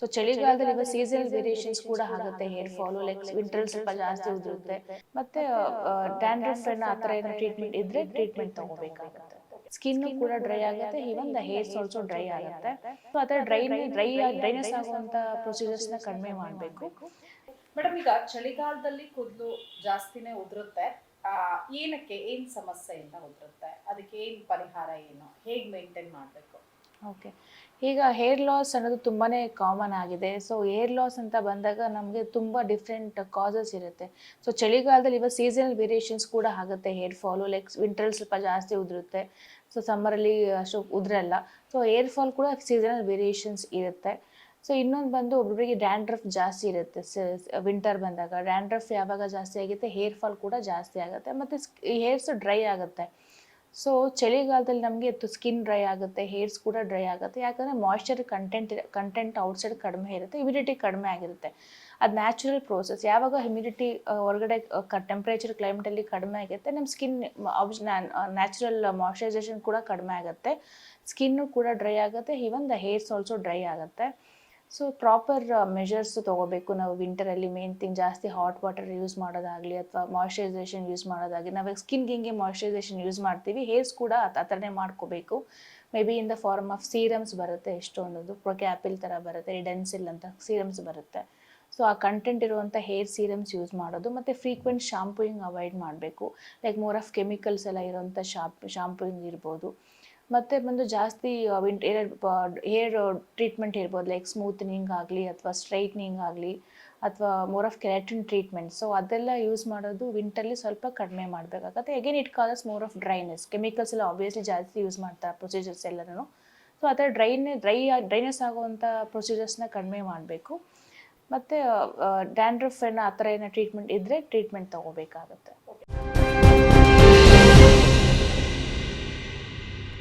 So ಚಳಿಗಾಲದಲ್ಲಿ ಇವಾಗ seasonal variations ಕೂಡ ಆಗುತ್ತೆ ಹೇರ್ ಫಾಲು ಲೈಕ್ ವಿಂಟರ್ ಸ್ವಲ್ಪ ಜಾಸ್ತಿ ಉದುರುತ್ತೆ. ಮತ್ತೆ ಡ್ಯಾಂಡ್ರಫ್ ಆ ಥರ ಏನೋ ಟ್ರೀಟ್ಮೆಂಟ್ ಇದ್ರೆ ಟ್ರೀಟ್ಮೆಂಟ್ ತಗೋಬೇಕಾಗುತ್ತೆ. ಸ್ಕಿನ್ ಕೂಡ ಡ್ರೈ ಆಗುತ್ತೆ. Even the hairs also dry ಆಗುತ್ತೆ. ಸೊ ಆ ಥರ ಡ್ರೈ ಡ್ರೈ ಡ್ರೈನೆಸ್ ಆಗುವಂಥ ಪ್ರೊಸೀಜರ್ಸ್ನ ಕಡಿಮೆ ಮಾಡಬೇಕು. ಮೇಡಮ್ ಈಗ ಚಳಿಗಾಲದಲ್ಲಿ ಕೂದಲು ಜಾಸ್ತಿನೇ ಉದುರುತ್ತೆ. ಆ, ಏನಕ್ಕೆ ಏನ್ ಸಮಸ್ಯೆಯಿಂದ ಉದುರುತ್ತೆ? ಅದಕ್ಕೆ ಏನ್ ಪರಿಹಾರ ಏನು? ಹೇಗ್ ಮೇಂಟೈನ್ ಮಾಡಬೇಕು? ಓಕೆ ಈಗ ಹೇರ್ ಲಾಸ್ ಅನ್ನೋದು ತುಂಬಾ ಕಾಮನ್ ಆಗಿದೆ. ಸೊ ಹೇರ್ ಲಾಸ್ ಅಂತ ಬಂದಾಗ ನಮಗೆ ತುಂಬ ಡಿಫ್ರೆಂಟ್ ಕಾಸಸ್ ಇರುತ್ತೆ. ಸೊ ಚಳಿಗಾಲದಲ್ಲಿ ಇವಾಗ ಸೀಸನಲ್ ವೇರಿಯೇಷನ್ಸ್ ಕೂಡ ಆಗುತ್ತೆ ಹೇರ್ ಫಾಲು ಲೈಕ್ ವಿಂಟ್ರಲ್ಲಿ ಸ್ವಲ್ಪ ಜಾಸ್ತಿ ಉದುರುತ್ತೆ. ಸೊ ಸಮ್ಮರಲ್ಲಿ ಅಷ್ಟು ಉದುರಲ್ಲ. ಸೊ ಹೇರ್ ಫಾಲ್ ಕೂಡ ಸೀಸನಲ್ ವೇರಿಯೇಷನ್ಸ್ ಇರುತ್ತೆ. ಸೊ ಇನ್ನೊಂದು ಬಂದು ಒಬ್ಬೊಬ್ಬರಿಗೆ ಡ್ಯಾಂಡ್ರಫ್ ಜಾಸ್ತಿ ಇರುತ್ತೆ. ವಿಂಟರ್ ಬಂದಾಗ ಡ್ಯಾಂಡ್ರಫ್ ಯಾವಾಗ ಜಾಸ್ತಿ ಆಗುತ್ತೆ ಹೇರ್ ಫಾಲ್ ಕೂಡ ಜಾಸ್ತಿ ಆಗುತ್ತೆ. ಮತ್ತು ಹೇರ್ಸ್ ಡ್ರೈ ಆಗುತ್ತೆ. ಸೊ ಚಳಿಗಾಲದಲ್ಲಿ ನಮಗೆ ಸ್ಕಿನ್ ಡ್ರೈ ಆಗುತ್ತೆ ಹೇರ್ಸ್ ಕೂಡ ಡ್ರೈ ಆಗುತ್ತೆ. ಯಾಕಂದರೆ ಮಾಯ್ಶ್ಚರ್ ಕಂಟೆಂಟ್ ಕಂಟೆಂಟ್ ಔಟ್ಸೈಡ್ ಕಡಿಮೆ ಇರುತ್ತೆ ಇಮಿಡಿಟಿ ಕಡಿಮೆ ಆಗಿರುತ್ತೆ. ಅದು ನ್ಯಾಚುರಲ್ ಪ್ರೋಸೆಸ್ ಯಾವಾಗ ಹ್ಯುಮಿಡಿಟಿ ಹೊರಗಡೆ ಟೆಂಪ್ರೇಚರ್ ಕ್ಲೈಮೇಟಲ್ಲಿ ಕಡಿಮೆ ಆಗುತ್ತೆ ನಮ್ಮ ಸ್ಕಿನ್ ನ್ಯಾಚುರಲ್ ಮಾಯ್ಶ್ಚರೈಸೇಷನ್ ಕೂಡ ಕಡಿಮೆ ಆಗುತ್ತೆ. ಸ್ಕಿನ್ನು ಕೂಡ ಡ್ರೈ ಆಗುತ್ತೆ even the hairs also dry ಆಗುತ್ತೆ. ಸೊ ಪ್ರಾಪರ್ ಮೆಷರ್ಸ್ ತೊಗೋಬೇಕು. ನಾವು ವಿಂಟರಲ್ಲಿ ಮೇನ್ ಥಿಂಗ್ ಜಾಸ್ತಿ ಹಾಟ್ ವಾಟರ್ ಯೂಸ್ ಮಾಡೋದಾಗಲಿ ಅಥವಾ ಮಾಯಶ್ಚರೈಸೇಷನ್ ಯೂಸ್ ಮಾಡೋದಾಗಲಿ, ನಾವು ಸ್ಕಿನ್ಗೆ ಗಿಂಗೆ ಮಾಯಶ್ಚರೈಸೇಷನ್ ಯೂಸ್ ಮಾಡ್ತೀವಿ. ಹೇರ್ಸ್ ಕೂಡ ಆ ಥರನೇ ಮಾಡ್ಕೋಬೇಕು. Maybe in the form of serums ಬರುತ್ತೆ ಎಷ್ಟೊಂದದು. ಪ್ರೊಕ್ಯಾಪಿಲ್ ಥರ ಬರುತ್ತೆ ಡೆನ್ಸಿಲ್ ಅಂತ ಸೀರಮ್ಸ್ ಬರುತ್ತೆ. ಸೊ ಆ ಕಂಟೆಂಟ್ ಇರುವಂಥ ಹೇರ್ ಸೀರಮ್ಸ್ ಯೂಸ್ ಮಾಡೋದು. ಮತ್ತು ಫ್ರೀಕ್ವೆಂಟ್ ಶಾಂಪೂಯಿಂಗ್ ಅವಾಯ್ಡ್ ಮಾಡಬೇಕು. ಲೈಕ್ ಮೋರ್ ಆಫ್ ಕೆಮಿಕಲ್ಸ್ ಎಲ್ಲ ಇರೋವಂಥ ಶಾಂಪ್ ಶಾಂಪೂಯಿಂಗ್ ಇರ್ಬೋದು. ಮತ್ತು ಬಂದು ಜಾಸ್ತಿ ಹೇರ್ ಟ್ರೀಟ್ಮೆಂಟ್ ಇರ್ಬೋದು ಲೈಕ್ ಸ್ಮೂತ್ನಿಂಗ್ ಆಗಲಿ ಅಥವಾ ಸ್ಟ್ರೈಟ್ನಿಂಗ್ ಆಗಲಿ ಅಥವಾ more of keratin treatment so ಅದೆಲ್ಲ ಯೂಸ್ ಮಾಡೋದು ವಿಂಟರ್ಲಿ ಸ್ವಲ್ಪ ಕಡಿಮೆ ಮಾಡಬೇಕಾಗತ್ತೆ. Again it causes more of dryness chemicals ಎಲ್ಲ ಆಬ್ವಿಯಸ್ಲಿ ಜಾಸ್ತಿ ಯೂಸ್ ಮಾಡ್ತಾರೆ ಪ್ರೊಸೀಜರ್ಸ್ ಎಲ್ಲನೂ. ಸೊ ಆ ಥರ ಡ್ರೈನೆ ಡ್ರೈ ಡ್ರೈನೆಸ್ ಆಗುವಂಥ ಪ್ರೊಸೀಜರ್ಸ್ನ ಕಡಿಮೆ ಮಾಡಬೇಕು. ಮತ್ತು ಡ್ಯಾಂಡ್ರಫ್ ಏನೋ ಆ ಥರ ಏನೋ ಟ್ರೀಟ್ಮೆಂಟ್ ಇದ್ದರೆ ಟ್ರೀಟ್ಮೆಂಟ್ ತೊಗೋಬೇಕಾಗತ್ತೆ.